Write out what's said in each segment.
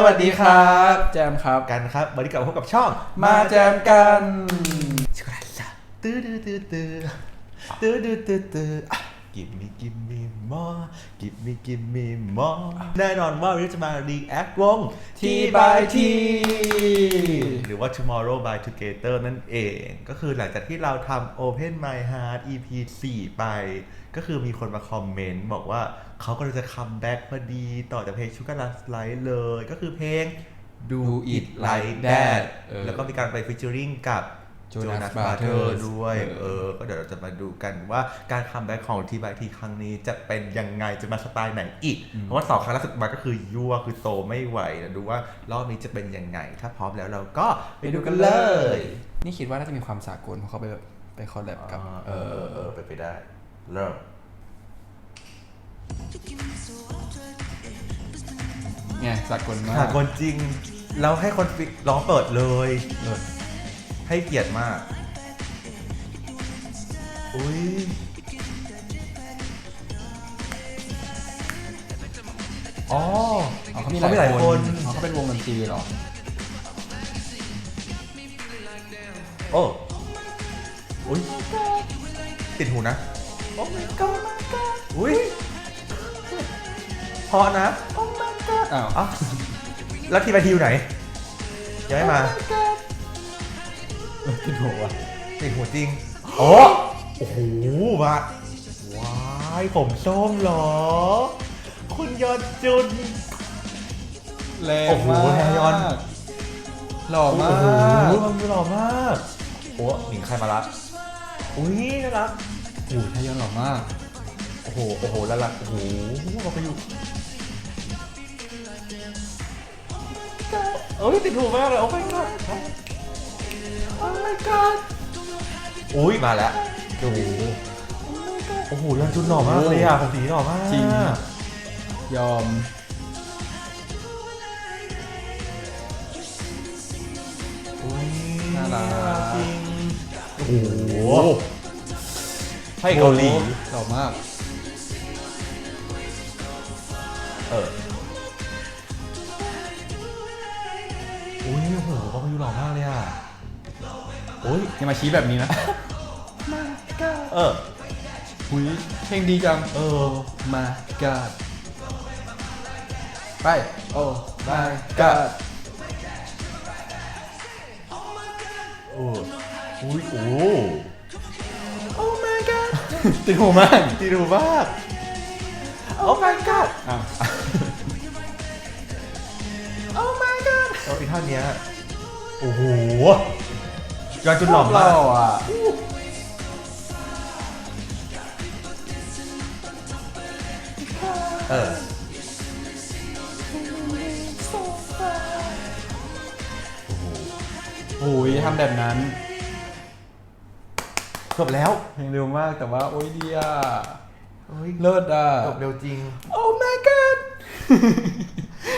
สวัสดีครับ แจมครับกันครับวันนี้กลับมาพบกับช่อง มาแจมกันชิคกี้พายตื้อตื้อตื้อตื้อตื้อตื้อตื้อ ตื้อกิมมี่กิมมี่มอกิมมี่กิมมี่มอแน่นอนว่าวันนี้จะมารีแอควงทีบายทีหรือว่า tomorrow by together นั่นเองก็คือหลังจากที่เราทำ open my heart ep 4 ไป ก็คือมีคนมาคอมเมนต์บอกว่าเขาก็จะคัมแบ็กพอดีต่อจากเพลง Sugar Rush Light เลย ก็คือเพลง Do It Like That แล้วก็มีการไปฟิชเจอริงกับ Jonas Jonas Brothers Brothers ด้วยเออเออ ก็เดี๋ยวเราจะมาดูกันว่าการคัมแบ็กของทีบายทีครั้งนี้จะเป็นยังไงจะมาสไตล์ไหนอีก เพราะว่าสองครั้งล่าสุดมาก็คือยั่วคือโตไม่ไหวนะดูว่ารอบนี้จะเป็นยังไง ถ้าพร้อมแล้วเราก็ไปดูกันเลย นี่คิดว่าน่าจะมีความสากลเพราะเขาไปแบบไปคอลแลบกับ เออเออเออไปนไปได้ เริ่มไงสากลมากหากคนจริง เราให้คนฟิกร้องเปิดเลยเลิศ ให้เกียรติมาก อุ้ยอ๋ออ๋อเขามีเขามีหหลาลายยคคนน อ๋อเขาเป็นวงดนตรีเหรอ โอ้อุ้ยติดหูนะ โอ้ my god อุ้ยพอนะโอ้ my god อ้าวอ้าวแล้วทีมไปทีมไหน ยังไม่มา ติดหัวติดหูจริง โอ้โอ้โหมาว้ายผมส้มเหรอ คุณยอนจุน แรงโอ้โหมากแทยอน หล่อมากโอ้โหมันหล่อมากโอ้หนิงใครมาละอุ้ยน่ารักโอ้โหไทยอนหล่อมาก โอ้โหโอ้โหแล้วละโอ้โหเราไปอยู่เอ้ยติดหูมากเลยโอ้ my god โอ้ my god อุ้ยมาแล้วโอ้โหโอ้โหยอนจุนหล่อมากเลยอะผมสีหล่อมากจริง ยอม อุ้ยน่ารัก จริงโอ้โหให้เกาหลีหล่อมาก เอออุ้ยโอ้โหเขาอยู่หล่อมากเลยอะ โอ้ยอย่ามาชี้แบบนี้นะเออหุยเพลงดีจัง เออ มา God ไป โอ้ my God โอ้อุ้ยโอ้โอ้ my god ติดหูมากดีดูมากโอ้ my god อ้าวโอ้ my god เอาอีกท่านเนี้ยโอ้โห ยอนจุนหล่อมากเราอะเออหุยทำแบบนั้นจบแล้วเพลงเร็วมากแต่ว่า โอ้ยดีอะเฮ้ยเลิศอะ จบเร็วจริง โอ้ my god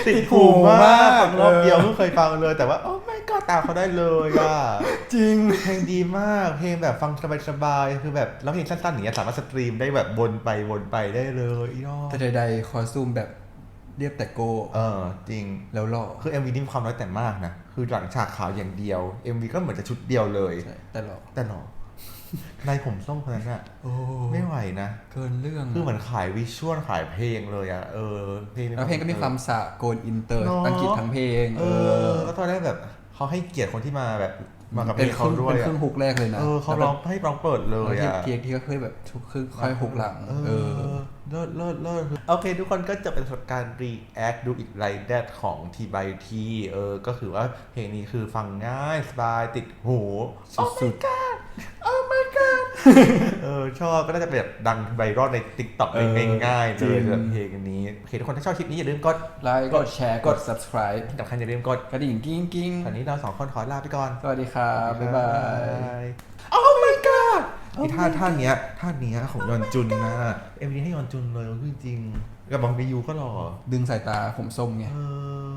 ติดติดหูหูมามากกรอบเดียวเออเพิ่งเคยฟังเลยแต่ว่า โอ้ my god ตามเขาได้เลยอะ จริง เพลงดีมาก เพลงแบบฟังสบายๆ คือแบบแล้วเพลงสั้นๆอย่างเงี้ยสามารถสตรีมได้แบบวนไปวนไปได้เลยอีน้องแต่ใดๆคอสตูมแบบเรียบแต่โก เออ จริง แล้วหล่อ คือ MV นี่มีความน้อยแต่มากนะ คือหลังฉากขาวอย่างเดียว MV ก็เหมือนจะชุดเดียวเลย ใช่ แต่หล่อ แต่หรอนายผมส้มคนนั้นอะโอ้ไม่ไหวนะ เกินเรื่อง คือเหมือนขายวิชวลขายเพลงเลยอะเออ เพลงแล้วเพลงก็มีความสากลอินเตอร์เนอะอังกฤษทั้งเพลง เออแล้วตอนแรกแบบ เขาให้เกียรติคนที่มาแบบมากับเพเป็ลนงคเขารึ่งด้วยเป็นอะครึ่งฮุกแรกเลยนะเออเขาร้องให้ร้องเปิดเลยแล้วอะเทียที่ก็เคยแบบทุกครึ่งค่อยฮุกหลังเอเอออเลิศเลิศเลิศโอเค ทุกคนก็จะเป็นประสบการณ์ react ดูอีกไรแดดของ T by T เออ ก็คือว่าเพลงนี้คือฟังง่ายสบายติดหูสุดโอ้ my god เออชอบก็น่าจะเป็นแบบดังไวรัลใน TikTok ได้เออง่ายๆจริเลงยแบบเพลงนี้โอเคทุกคนถ้าชอบคลิปนี้อย่าลืมกดๆไลค์กดแชร์กด subscribe ที่สำคัญอย่าลืมกดกระดิ่งกิ้งกิ้งตอนนี้เราสองคนขอลาไปก่อน สวัสดีครับ บ๊ายบาย โอ้ my god อีท่าท่าเนี้ยท่าเนี้ยของยอนจุนนะเอ็มวีให้ยอนจุนเลยจริงๆกับบองบียูก็หล่อดึงสายตาผมส้มไง เออ